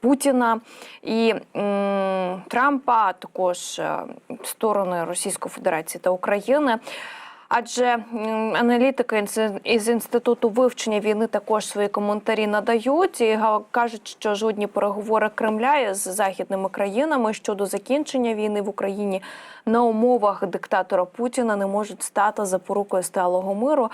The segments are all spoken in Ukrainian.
Путіна і Трампа, а також е, сторони Російської Федерації та України. Адже аналітики із інституту вивчення війни також свої коментарі надають і кажуть, що жодні переговори Кремля із західними країнами щодо закінчення війни в Україні на умовах диктатора Путіна не можуть стати запорукою сталого миру.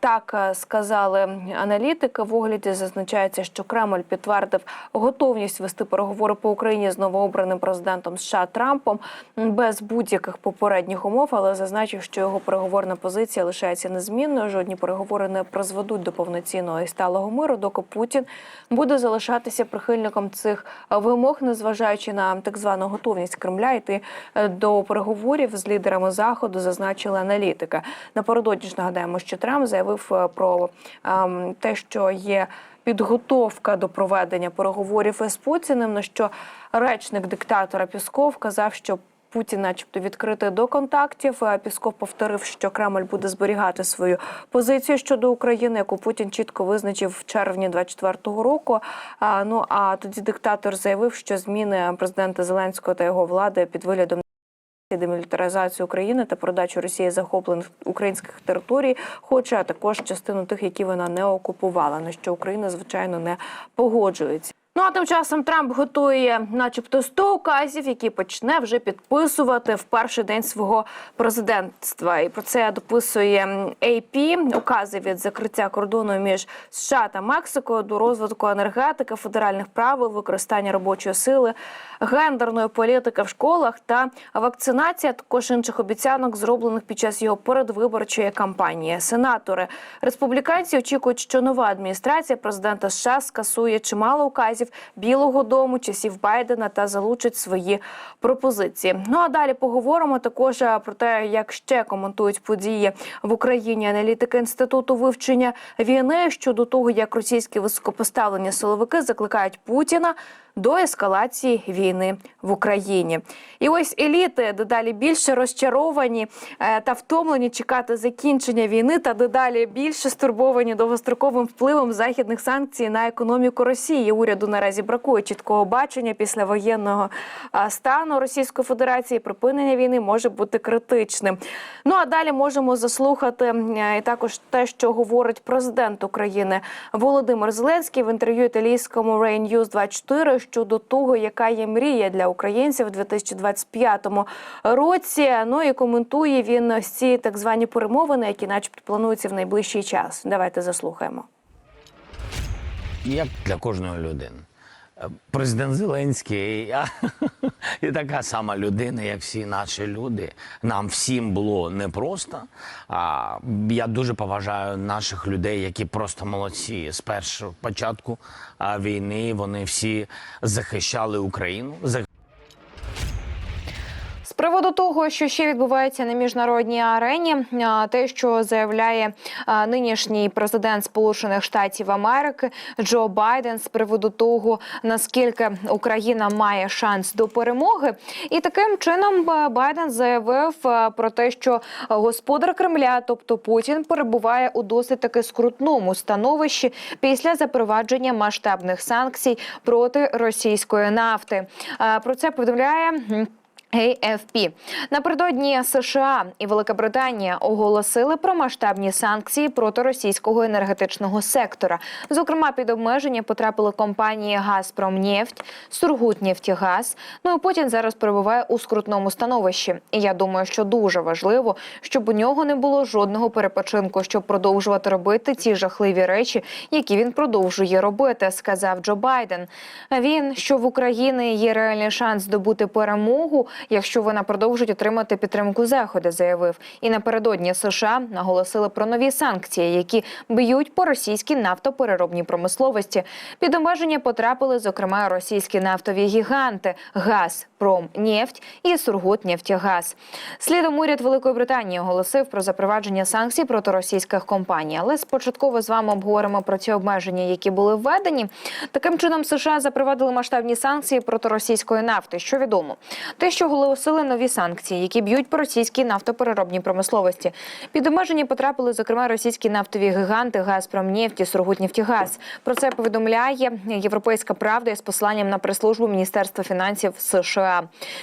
Так е, сказали аналітики. В огляді зазначається, що Кремль підтвердив готовність вести переговори по Україні з новообраним президентом США Трампом без будь-яких попередніх умов, але зазначив, що його переговорна позиція лишається незмінною. Жодні переговори не призведуть до повноцінного і сталого миру, доки Путін буде залишатися прихильником цих вимог, незважаючи на так звану готовність Кремля йти е, до переговорів з лідерами заходу, зазначили аналітики. Напередодні ж нагадаємо, що Трамп заявив е, про ем, те, що є. Підготовка до проведення переговорів із Путіним, на що речник диктатора Пісков казав, що Путін, начебто, відкритий до контактів. Е, Пісков повторив, що Кремль буде зберігати свою позицію щодо України, яку Путін чітко визначив в червні 24-го року. Ну а тоді диктатор заявив, що зміни президента Зеленського та його влади під виглядом демілітаризацію України та продачу Росії захоплених українських територій, хоче а також частину тих, які вона не окупувала, на що Україна звичайно не погоджується. Ну а тим часом Трамп готує, начебто, 100 указів, які почне вже підписувати в перший день свого президентства. І про це дописує AP. укази від закриття кордону між США та Мексикою до розвитку енергетики, федеральних правил, використання робочої сили, гендерної політики в школах та вакцинація. Також інших обіцянок, зроблених під час його передвиборчої кампанії. Сенатори республіканці очікують, що нова адміністрація президента США скасує чимало указів Білого Дому, часів Байдена та залучить свої пропозиції. Ну а далі поговоримо також е, про те, як ще коментують події в Україні аналітики інституту вивчення війни щодо того, як російські високопоставлені силовики закликають Путіна до ескалації війни в Україні. І ось еліти дедалі більше розчаровані е, та втомлені чекати закінчення війни, та дедалі більше стурбовані довгостроковим впливом західних санкцій на економіку Росії. Уряду наразі бракує чіткого бачення після воєнного стану Російської Федерації. Припинення війни може бути критичним. Ну а далі можемо заслухати е, і також те, що говорить президент України Володимир Зеленський в інтерв'ю італійському Rain News 24 щодо того, яка є мрія для українців у 2025 році. Ну і коментує він ці так звані перемовини, які, начебто, плануються в найближчий час. Давайте заслухаємо. як для кожної людини. Президент Зеленський і така сама людина, як всі наші люди. Нам всім було непросто. А я дуже поважаю наших людей, які просто молодці. З першого початку війни вони всі захищали Україну. Приводу того, що ще відбувається на міжнародній арені, те, що заявляє нинішній президент Сполучених Штатів Америки Джо Байден з приводу того, наскільки Україна має шанс до перемоги, і таким чином Байден заявив про те, що господар Кремля, тобто Путін, перебуває у досить таки скрутному становищі після запровадження масштабних санкцій проти російської нафти. Про це повідомляє. AFP. напередодні США і Велика Британія оголосили про масштабні санкції проти російського енергетичного сектора. Зокрема, під обмеження потрапили компанії «Газпромнефть», «Сургутнефтігаз». Ну і Путін зараз перебуває у скрутному становищі. І я думаю, що дуже важливо, щоб у нього не було жодного перепочинку, щоб продовжувати робити ці жахливі речі, які він продовжує робити, сказав Джо Байден. Він що в Україні є реальний шанс здобути перемогу, якщо вона продовжить отримати підтримку заходу, заявив. І напередодні США наголосили про нові санкції, які б'ють по російській нафтопереробній промисловості. Під обмеження потрапили, зокрема, російські нафтові гіганти ГАЗ, Промнефть і Сургутнефтягаз. Слідом уряд Великої Британії оголосив про запровадження санкцій проти російських компаній. Але спочатку з вами обговоримо про ці обмеження, які були введені. Таким чином, США запровадили масштабні санкції проти російської нафти. Що відомо, те, що оголосили нові санкції, які б'ють по російській нафтопереробній промисловості. Під обмеження потрапили зокрема російські нафтові гіганти «Газпромнефть» і «Сургутнефтегаз». Про це повідомляє Європейська правда із посиланням на прес-службу Міністерства фінансів США.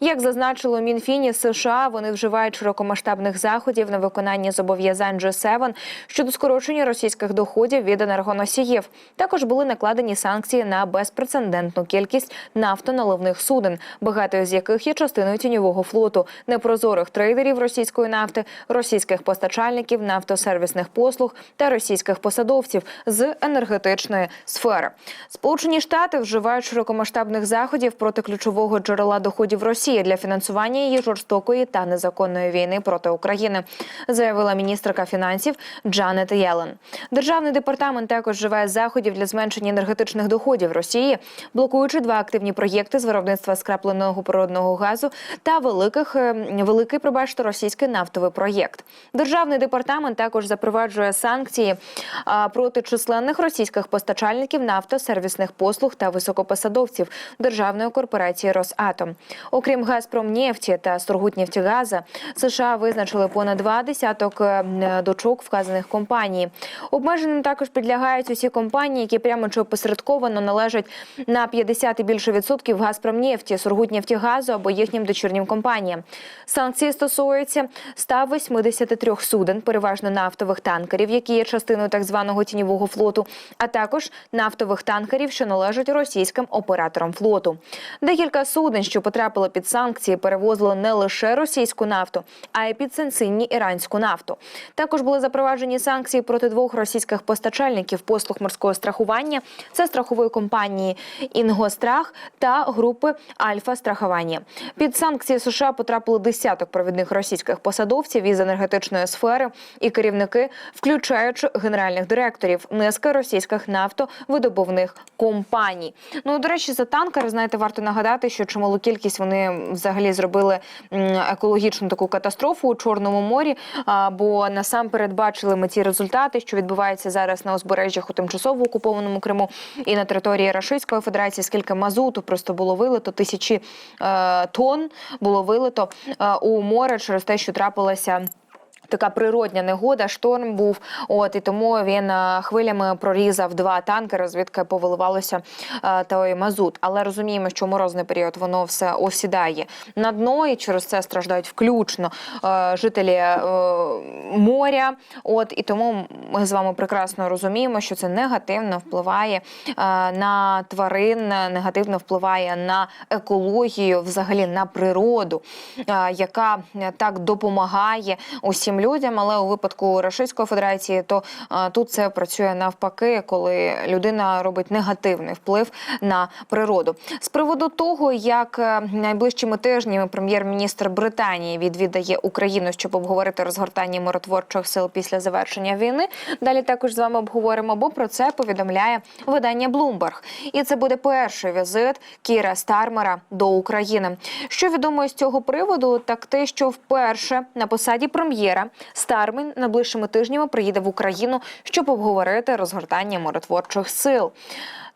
Як зазначило Мінфіні США, вони вживають широкомасштабних заходів на виконання зобов'язань G7 щодо скорочення російських доходів від енергоносіїв. Також були накладені санкції на безпрецедентну кількість нафтоналивних суден, багато з яких є частиною тіньового флоту, непрозорих трейдерів російської нафти, російських постачальників нафтосервісних послуг та російських посадовців з енергетичної сфери. Сполучені Штати вживають широкомасштабних заходів проти ключового джерела доходів Росії для фінансування її жорстокої та незаконної війни проти України, заявила міністерка фінансів Джанет Єлен. Державний департамент також вживає заходів для зменшення енергетичних доходів Росії, блокуючи два активні проєкти з виробництва скрапленого природного газу та великих е, великий, пробачте, російський нафтовий проєкт. Державний департамент також запроваджує санкції проти численних російських постачальників нафтосервісних послуг та високопосадовців державної корпорації Росатом. Окрім Газпромнефті та Сургутнефтегаза, США визначили понад два десяток е, дочок вказаних компаній. Обмеженим також підлягають усі компанії, які прямо чи опосередковано належать на 50 і більше відсотків Газпромнефті, Сургутнефтегазу або їхнім дочірнім компаніям. Санкції стосуються 183 суден, переважно нафтових танкерів, які є частиною так званого тіньового флоту, а також нафтових танкерів, що належать російським операторам флоту. Декілька суден, що потрапили під санкції, перевозили не лише російську нафту, а й підсанкційні іранську нафту. Також були запроваджені санкції проти двох російських постачальників послуг морського страхування. Це страхової компанії Інгострах та групи Альфа Страхування. Під санкції США потрапили десяток провідних російських посадовців із енергетичної сфери і керівники, включаючи генеральних директорів низки російських нафтовидобувних компаній. Ну до речі, за танкери знаєте, варто нагадати, що чималу кількість вони взагалі зробили екологічну таку катастрофу у Чорному морі. Бо насамперед бачили ми ті результати, що відбуваються зараз на узбережжях у тимчасово окупованому Криму і на території Рашистської Федерації. Скільки мазуту просто було вилито, тисячі е, тонн було вилито е, у море через те, що трапилася. Така природня негода, шторм був. От і тому він е, хвилями прорізав два танкери, звідки повиливалося е, той мазут. Але розуміємо, що морозний період воно все осідає на дно, і через це страждають включно е, жителі е, моря. От і тому ми з вами прекрасно розуміємо, що це негативно впливає на тварин, негативно впливає на екологію, взагалі на природу, яка так допомагає усім людям. Але у випадку Російської Федерації, то тут це працює навпаки, коли людина робить негативний вплив на природу. З приводу того, як е, найближчими тижнями прем'єр-міністр Британії відвідає Україну, щоб обговорити розгортання миротворчих сил після завершення війни. Далі також з вами обговоримо, бо про це повідомляє видання Bloomberg. І це буде перший візит Кіра Стармера до України. Що відомо з цього приводу, так те, що вперше на посаді прем'єра Стармін найближчими тижнями приїде в Україну, щоб обговорити розгортання миротворчих сил.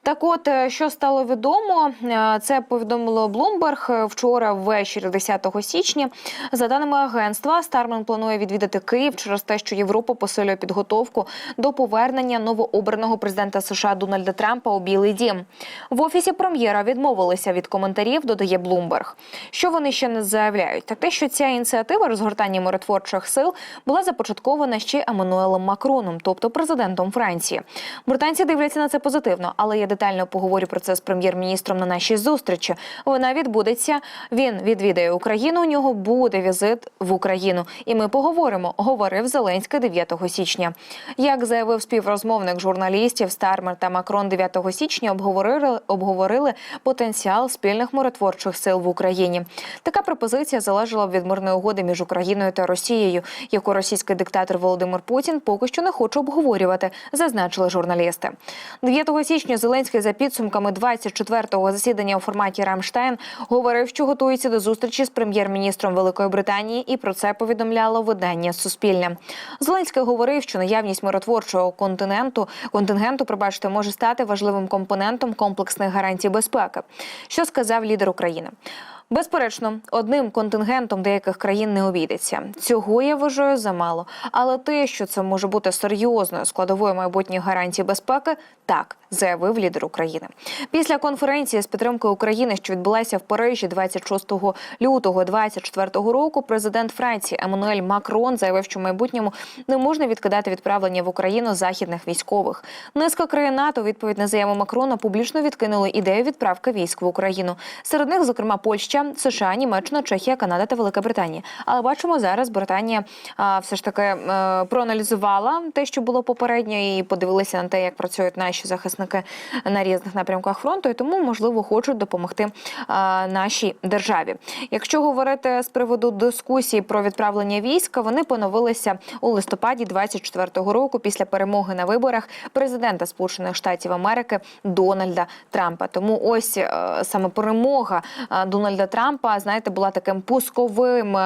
Так, от е, що стало відомо, е, це повідомило Bloomberg е, вчора ввечері 10 січня. За даними агентства, Стармен планує відвідати Київ через те, що Європа посилює підготовку до повернення новообраного президента США Дональда Трампа у Білий Дім. В офісі прем'єра відмовилися від коментарів, додає Bloomberg. Що вони ще не заявляють? Так те, що ця ініціатива розгортання миротворчих сил була започаткована ще Еммануелем Макроном, тобто президентом Франції. Британці дивляться на це позитивно, але я детально поговорю про це з прем'єр-міністром на нашій зустрічі. Вона відбудеться. Він відвідає Україну. У нього буде візит в Україну, і ми поговоримо. Говорив Зеленський 9 січня. Як заявив співрозмовник журналістів Стармер та Макрон 9 січня, обговорили обговорили потенціал спільних миротворчих сил в Україні. Така пропозиція залежала від мирної угоди між Україною та Росією, яку російський диктатор Володимир Путін поки що не хоче обговорювати, зазначили журналісти. 9 січня Зеленський за підсумками 24-го засідання у форматі Рамштайн говорив, що готується до зустрічі з прем'єр-міністром Великої Британії, і про це повідомляло видання Суспільне. Зеленський говорив, що наявність миротворчого континенту контингенту, пробачте, може стати важливим компонентом комплексних гарантій безпеки. Що сказав лідер України? Безперечно, одним контингентом деяких країн не обійдеться. Цього я вважаю замало. Але те, що це може бути серйозною складовою майбутніх гарантій безпеки, так заявив лідер України. Після конференції з підтримки України, що відбулася в Парижі 26 лютого 2024 року, президент Франції Еммануель Макрон заявив, що в майбутньому не можна відкидати відправлення в Україну західних військових. Низка країн НАТО відповідь на заяву Макрона публічно відкинули ідею відправки військ в Україну. Серед них, зокрема, Польща, США, Німеччина, Чехія, Канада та Велика Британія. Але бачимо зараз, Британія а, все ж таки е, проаналізувала те, що було попередньо, і подивилися на те, як працюють наші захисники на різних напрямках фронту, і тому можливо хочуть допомогти а, нашій державі. Якщо говорити з приводу дискусії про відправлення війська, вони поновилися у листопаді 24-го року після перемоги на виборах президента Сполучених Штатів Америки Дональда Трампа. Тому ось е, саме перемога е, Дональда Трампа, знаєте, була таким пусковим.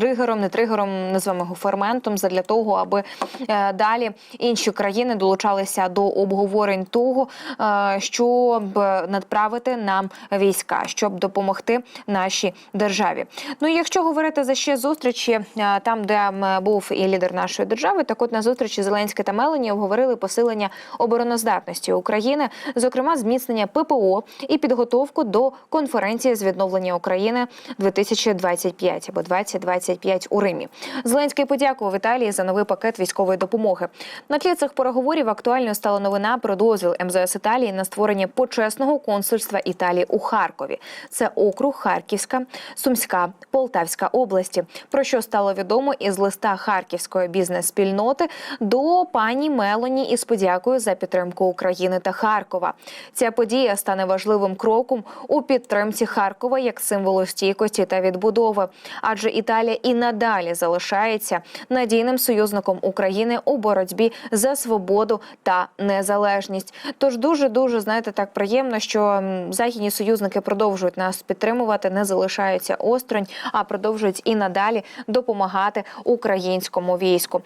Тригером, не тригером, називаємо його ферментом, задля того, аби е, далі інші країни долучалися до обговорень того, е, щоб надправити нам війська, щоб допомогти нашій державі. Ну і якщо говорити за ще зустрічі, е, там, де був і лідер нашої держави, так от на зустрічі Зеленський та Мелані обговорили посилення обороноздатності України, зокрема зміцнення ППО і підготовку до конференції з відновлення України 2025 або 2025 у Римі. Зеленський подякував Італії за новий пакет військової допомоги. На тлі цих переговорів актуальною стала новина про дозвіл МЗС Італії на створення почесного консульства Італії у Харкові. Це округ Харківська, Сумська, Полтавська області. Про що стало відомо із листа харківської бізнес-спільноти до пані Мелоні із подякою за підтримку України та Харкова. Ця подія стане важливим кроком у підтримці Харкова як символу стійкості та відбудови, адже Італія і надалі залишається надійним союзником України у боротьбі за свободу та незалежність. Тож дуже дуже знаєте так приємно, що західні союзники продовжують нас підтримувати, не залишаються осторонь, а продовжують і надалі допомагати українському війську.